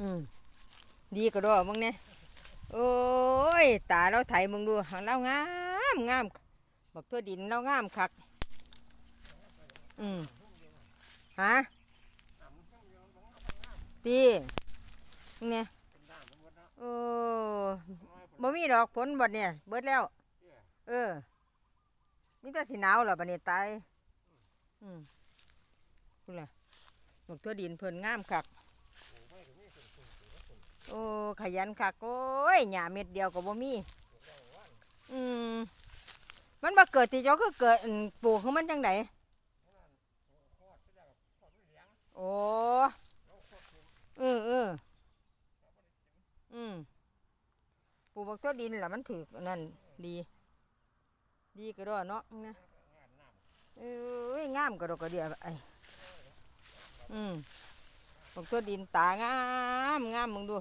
อืมดีก็ดอมึงเนี่ยโอ้ย ตาเราไถมึงดูหางเรางามงามบักตัวดินเรางามคัก อืมฮะตีเนี่ยโอ้บ่มีดอกผลบดเนี่ย เบิดแล้ว เออมีแต่สีหนาวเหรอบัดนี้ตาย อืมคุณล่ะบักตัวดินเพิ่นงามคัก โอ้ขยันคักโอ้ยหญ้าเม็ดเดียวก็บ่มี อืมมันมาเกิดที่เจ้าก็เกิดปลูกของมันจังไดโอ้เออเอออืมปลูกบักตัวดินล่ะมันถือนั่นดี ดีก็ดอเนาะนะเอ้ยงามก็ดอกก็เดียวไออืมบักตัวดินตางามงามมึงดู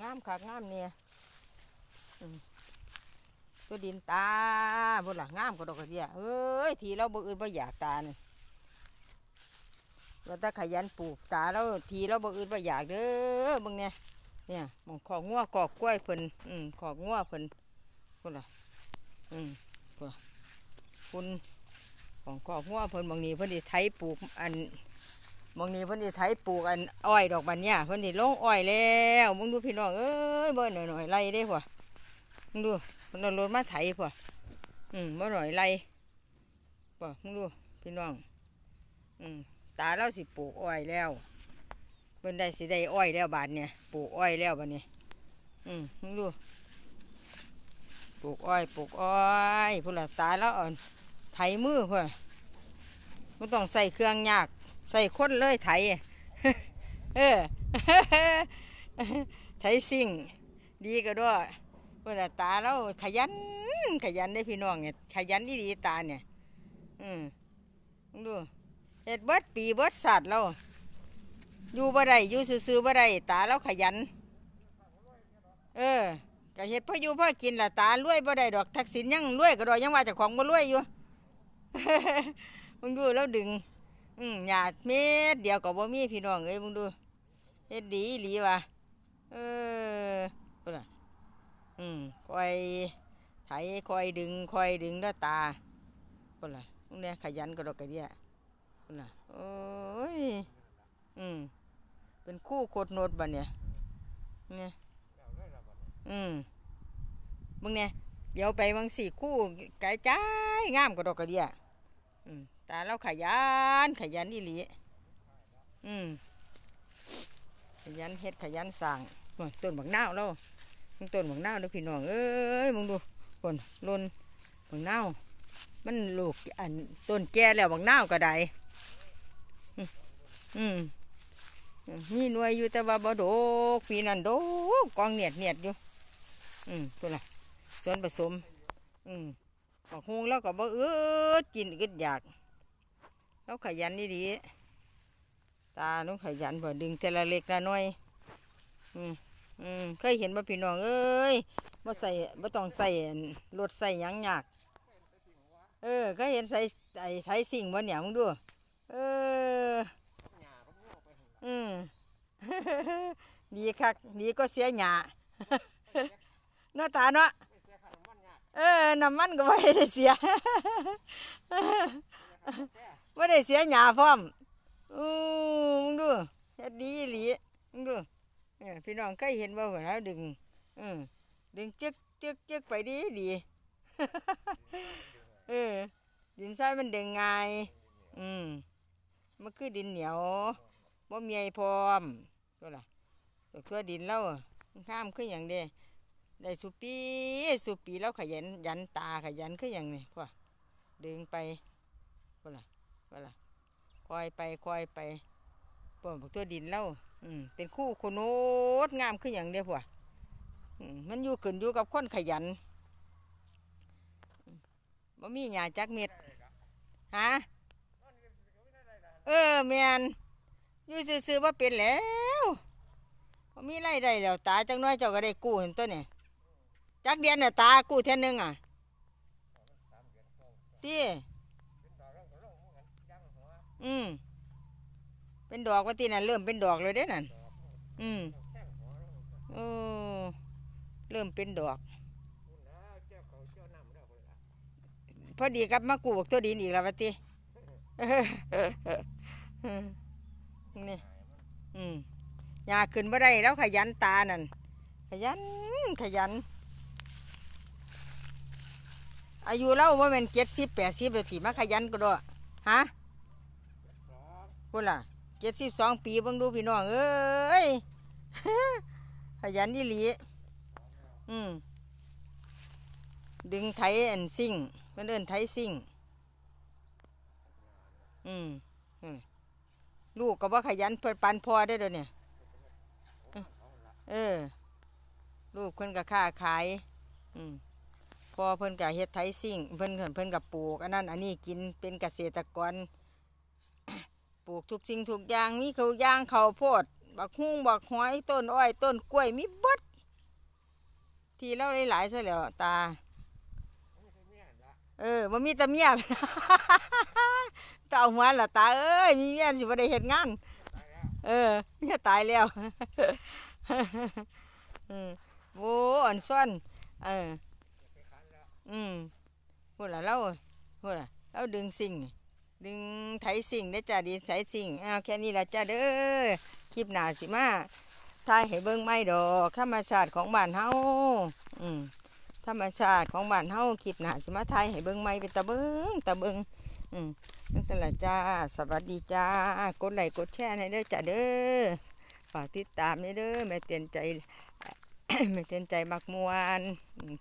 งามคักงามเนี่ยตัวดินตาพุ่นล่ะงามกว่าดอกกระเดียเอ้ย ทีเราบ่อื่นบ่อยากตาเนี่ยเราถ้าขยันปลูกตาเราทีเราบ่อื่นบ่อยากเด้อบึงเนี่ยเนี่ยมองขอกงัวขอกกล้วยเพิ่นอืมขอกงัวเพิ่นพุ่นล่ะอืมพุ่นล่ะพุ่นของขอกงัวเพิ่นบางนี้เพิ่นสิไถปลูกอัน บางนี้เพิ่นสิไถปลูกอันอ้อยดอกบันเนี่ยเพิ่นสิลงอ้อยแล้วมึงดูพี่น้องเอ้ยบ่หน่อยหน่อยไล่ได้พ่มึงดูเพิ่นรถมาไถพ่อืมบ่หน่อยไล่พ่มึงดูพี่น้อง อืมตาเราสิปลูกอ้อยแล้วเพิ่นได้สิได้อ้อยแล้วบาดเนี่ยปลูกอ้อยแล้วบัดนี้ อืมมึงดูปลูกอ้อยปลูกอ้อยพุ่นละตาแล้วอ่อนไถมือพ่บ่ต้องใส่เครื่องยาก ใส่คนเลยไถเออไถสิ่ง ดีก็ด้วยเพื่อนตาเราขยัน ขยันได้พี่น้องเนี่ยขยันดีดีตาเนี่ย อืมดูเฮ็ดเบิดปีเบิดสัตว์เราอยู่บ่ได้อยู่ซื่อบ่ได้ตาเราขยัน เออก็เฮ็ดพ่ออยู่พ่อกินละตารวยบ่ได้ดอกทักษิณยังรวยก็ดอกยังว่าจ้าของบ่รวยอยู่มึงดูแล้วดึง อืมหยาดเม็ดเดียวก็บ่มีพี่น้องเอ้ยมึงดูเฮ็ดดีอีหลีว่ะเออพุ่นน่ะอืมคอยไถคอยดึงคอยดึงด้วยตาพุ่นล่ะมึงเนี่ยขยันก็ดกกระเดียพุ่นน่ะโอ้ยอืมเป็นคู่โคตรโนดบัดเนี่ยเนี่ยอืมมึงเนี่ยเดี๋ยวไปบางสี่คู่ไก่จ้ายงามก็ดกกระเดียอืม ตาเราขยันขยันอีหลีอืมขยันเฮ็ดขยันสั่งต้นบักนาวเรามึงต้นบักนาวเด้อพี่น้องเอ้ยมึงดูคนลนบักนาวมันลูกอันต้นแก่แล้วบักนาวก็ได้อืมอืมมีหน่วยอยู่แต่ว่าบ่โดกปีนั้นโดกกองเนียดเนียดอยู่ อืมตัวละส่วนผสม อืมบักฮวงเราก็บ่อึดกินอึดอยาก เราขยันนี่ดีตาหนุขยันบ่ดึงแต่ละเล็กละน้อย อืมอืมเคยเห็นบ่พี่น้องเอ้ยบ่ใส่บ่ต้องใส่รถใส่หยังยาก เออเคยเห็นใส่ไอ้ไถสิ่งบ่เนี่ยมึงดู เอออืมดีคักดีก็เสียหญ้าเนาะตาเนาะเออน้ำมันก็ไม่ได้เสีย ไม่ได้เสียหยาพร้อมอู้มึงดูเฮ็ดดีอีหลีมึงดูเออพี่น้องเคยเห็นบ่เหรอแล้วดึงเออดึงจึกจึกจึกไปดีดีเออดินทรายมันดึงง่ายอืมมันคือดินเหนียวบ่มีไอพร้อมก็ล่ะตัวดินเราข้ามคืออย่างเด้ได้สุปีสุปีแล้วขยันยันตาขยันคืออย่างนี้พ่อดึงไปพ่อละ พ่อละคอยไปคอยไปพ่อบอกตัวดินแล้วอืมเป็นคู่โคโนดงามคืออย่างเดียวพ่ออืมมันอยู่ขึ้นอยู่กับคนขยันอืมบ่มีหญ้าจักเม็ดฮะเออแมนอยู่ซื่อๆว่าเป็นแล้วบ่มีไรได้แล้วตาจังน้อยเจ้าก็ได้กู้เห็นตัวเนี่ยจักเดือนน่ะตากู้เท่ยหนึงอะตี อืม เป็นดอกว่าตีน่ะเริ่มเป็นดอกเลยเด้นั่น อืมโอ้เริ่มเป็นดอกพุ่นแล้วเจ้าะพอดีกับมากูบอกตัวดินอีกแล้ววะตินี่อืมยาขึ้นบ่ได้แล้วขยันตานั่น ขยัน ขยัน อายุเราว่าเป็นเจ็ดสิบแปดสิบเลยติมาขยันก็ดอฮะ พุ่นล่ะเจ็ดสิบสองปีเบิ่งดูพี่น้องเอ้ยขยันนี่หลีอืมดึงไถอันซิ่งเพิ่นเดินไถซิ่งอืมลูกก็บ่ขยันเพิ่นปันพอได้เด้อเนี่ยเออ ลูกเพิ่นก็ค้าขาย อืมพอเพิ่นก็เฮ็ดไถซิ่ง เพิ่นเพิ่นก็ปลูกอันนั้นอันนี้กินเป็นเกษตรกร ปลูกทุกสิ่งทุกอย่างมีเขาย่างเขาโพดบักฮุ้งบักหอยต้นอ้อยต้นกล้วยมีบดที่เราหลายๆซะแล้วตานี่คือเมียละเออบ่มีแต่เมียตาเอาหัวล่ะตาเอ้ยมีเมียสิบ่ได้เฮ็ดงานตายแล้วเออเมียตายแล้วโอ้อ่อนซ่อนเอออืมพูดละเราพูดละเราดึงสิ่งนี่ ดึงไถสิ่งได้จ้าดีไถสิ่งอ้าวแค่นี้ละจ้าเด้อคลิปหนาสิมาทายให้เบิ่งไม่ดอกธรรมชาติของบ้านเฮาอืมธรรมชาติของบ้านเฮาคลิปหนาสิมาทายให้เบิ่งไม่เป็นตะเบิ่งตะเบิ่งอืมนั่นสละจ้าสวัสดีจ้ากดไลค์กดแชร์ให้เด้อจ้าเด้อฝากติดตามให้เด้อแม่เตือนใจแม่เตือนใจมักมวน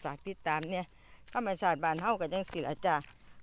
ฝากติดตามเนี่ยธรรมชาติบ้านเฮาก็จังสิละจ้ะ